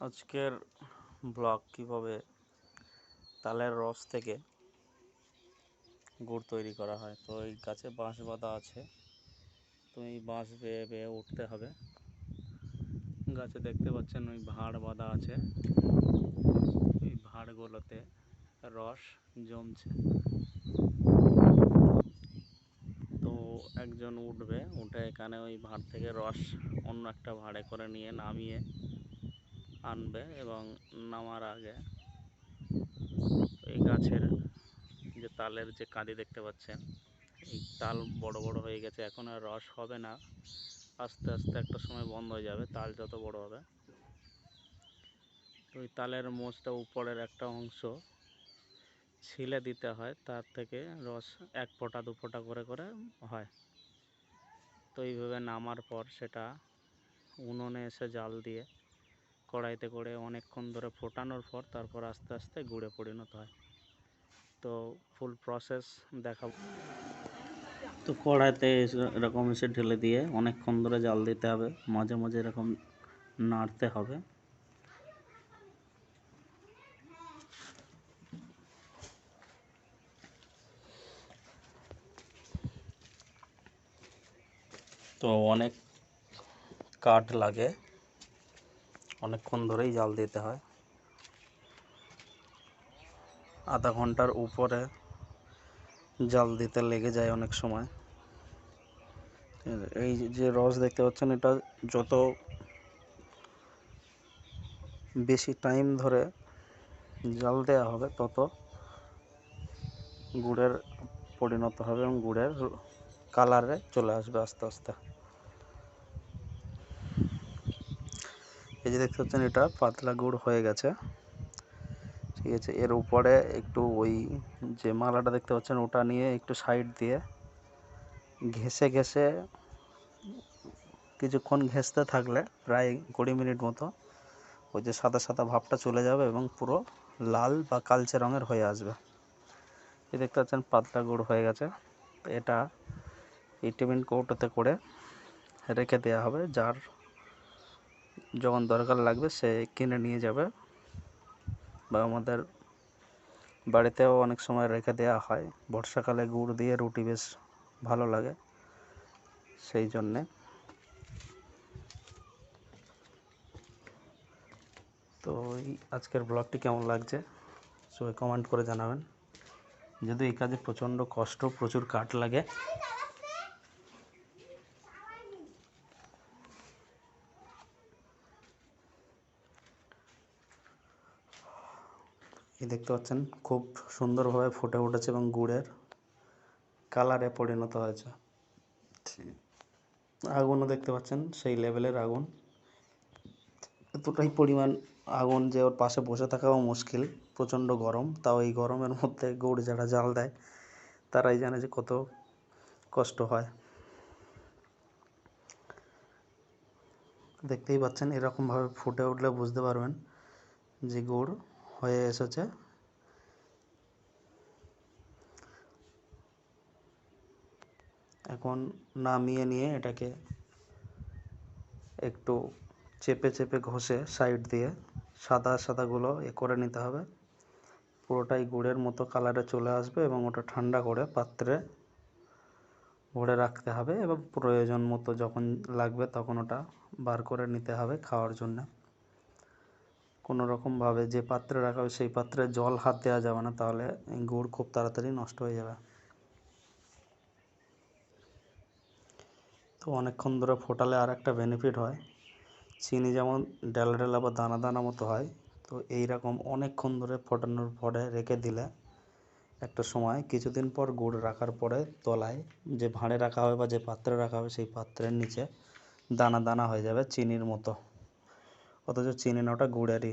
আজকের ব্লগ কীভাবে তালের রস থেকে গুড় তৈরি করা হয়? তো এই গাছে বাঁশ বাঁধা আছে। তো এই বাঁশ বেয়ে বেয়ে উঠতে হবে। গাছে দেখতে পাচ্ছেন ওই ভাঁড় বাঁধা আছে। ওই ভাঁড়গুলোতে রস জমছে। তো একজন উঠবে, উঠে এখানে ওই ভাঁড় থেকে রস অন্য একটা ভাঁড়ে করে নিয়ে নামিয়ে আনবে এবং নামার আগে এই গাছের যে তালের যে কাঁদি দেখতে পাচ্ছেন, এই তাল বড় বড় হয়ে গেছে। এখন আর রস হবে না। আস্তে আস্তে একটা সময় বন্ধ হয়ে যাবে, তাল যত বড় হবে। তো ওই তালের মোচটা উপরের একটা অংশ ছিলে দিতে হয়, তার থেকে রস এক ফোঁটা, দু ফোঁটা করে করে হয়। তো এইভাবে নামার পর সেটা উনুনে এসে জাল দিয়ে কড়াইতে করে অনেকক্ষণ ধরে ফোটানোর পর তারপর আস্তে আস্তে গুড়ে পরিণত হয়। তো ফুল প্রসেস দেখা তো কড়াইতে এরকম এসে ঢেলে দিয়ে অনেকক্ষণ ধরে জাল দিতে হবে। মাঝে মাঝে এরকম নাড়তে হবে। তো অনেক কাঠ লাগে। অনেকক্ষণ ধরেই জাল দিতে হয়। আধা ঘণ্টার উপরে জাল দিতে লেগে যায় অনেক সময়। এই যে রস দেখতে পাচ্ছেন, এটা যত বেশি টাইম ধরে জাল দেওয়া হবে, তত গুড়ের পরিণত হবে এবং গুড়ের কালারে চলে আসবে আস্তে আস্তে। এই যে দেখতে পাচ্ছেন, এটা পাতলা গুড় হয়ে গেছে। ঠিক আছে, এর উপরে একটু ওই যে মালাটা দেখতে পাচ্ছেন, ওটা নিয়ে একটু সাইড দিয়ে ঘেসে ঘেসে কিছুক্ষণ ঘেঁষতে থাকলে প্রায় কুড়ি মিনিট মতো ওই যে সাদা সাদা ভাবটা চলে যাবে এবং পুরো লাল বা কালচে রঙের হয়ে আসবে। এই দেখতে পাচ্ছেন, পাতলা গুড় হয়ে গেছে। এটা এই কৌটোতে করে রেখে দেওয়া হবে, যার যখন দরকার লাগবে সে কিনে নিয়ে যাবে। বা আমাদের বাড়িতেও অনেক সময় রেখে দেওয়া হয়। বর্ষাকালে গুড় দিয়ে রুটি বেশ ভালো লাগে সেই জন্যে। তো এই আজকের ব্লগটি কেমন লাগছে? সবাই কমেন্ট করে জানাবেন। যদি এই কাজে প্রচণ্ড কষ্ট, প্রচুর কাঠ লাগে এই দেখতে পাচ্ছেন খুব সুন্দরভাবে ফুটে উঠেছে এবং গুড়ের কালারে পরিণত হয়েছে। আগুনও দেখতে পাচ্ছেন সেই লেভেলের আগুন। এতটাই পরিমাণ আগুন যে ওর পাশে বসে থাকাও মুশকিল প্রচণ্ড গরম। তাও এই গরমের মধ্যে গুড় যারা জাল দেয় তারাই জানে যে কত কষ্ট হয়। দেখতেই পাচ্ছেন এরকমভাবে ফুটে উঠলে বুঝতে পারবেন যে গুড় হয়ে এসেছে। এখন নামিয়ে নিয়ে এটাকে একটু চেপে চেপে ঘষে সাইড দিয়ে সাদা সাদাগুলো এ করে নিতে হবে। পুরোটাই গুড়ের মতো কালারে চলে আসবে এবং ওটা ঠান্ডা করে পাত্রে ভরে রাখতে হবে এবং প্রয়োজন মতো যখন লাগবে তখন ওটা বার করে নিতে হবে খাওয়ার জন্য। কোনো রকমভাবে যে পাত্রে রাখা হবে সেই পাত্রে জল হাত দেওয়া যাবে না, তাহলে গুড় খুব তাড়াতাড়ি নষ্ট হয়ে যাবে। তো অনেকক্ষণ ধরে ফোটালে আর একটা বেনিফিট হয়। চিনি যেমন ডেলা ডেলা বা দানা দানা মতো হয়, তো এই রকম অনেকক্ষণ ধরে ফোটানোর পরে রেখে দিলে একটা সময় কিছুদিন পর গুড় রাখার পরে তলায় যে ভাঁড়ে রাখা হবে বা যে পাত্রে রাখা হবে সেই পাত্রের নিচে দানা দানা হয়ে যাবে চিনির মতো। অথচ চিনি না ওটা গুড়েরই।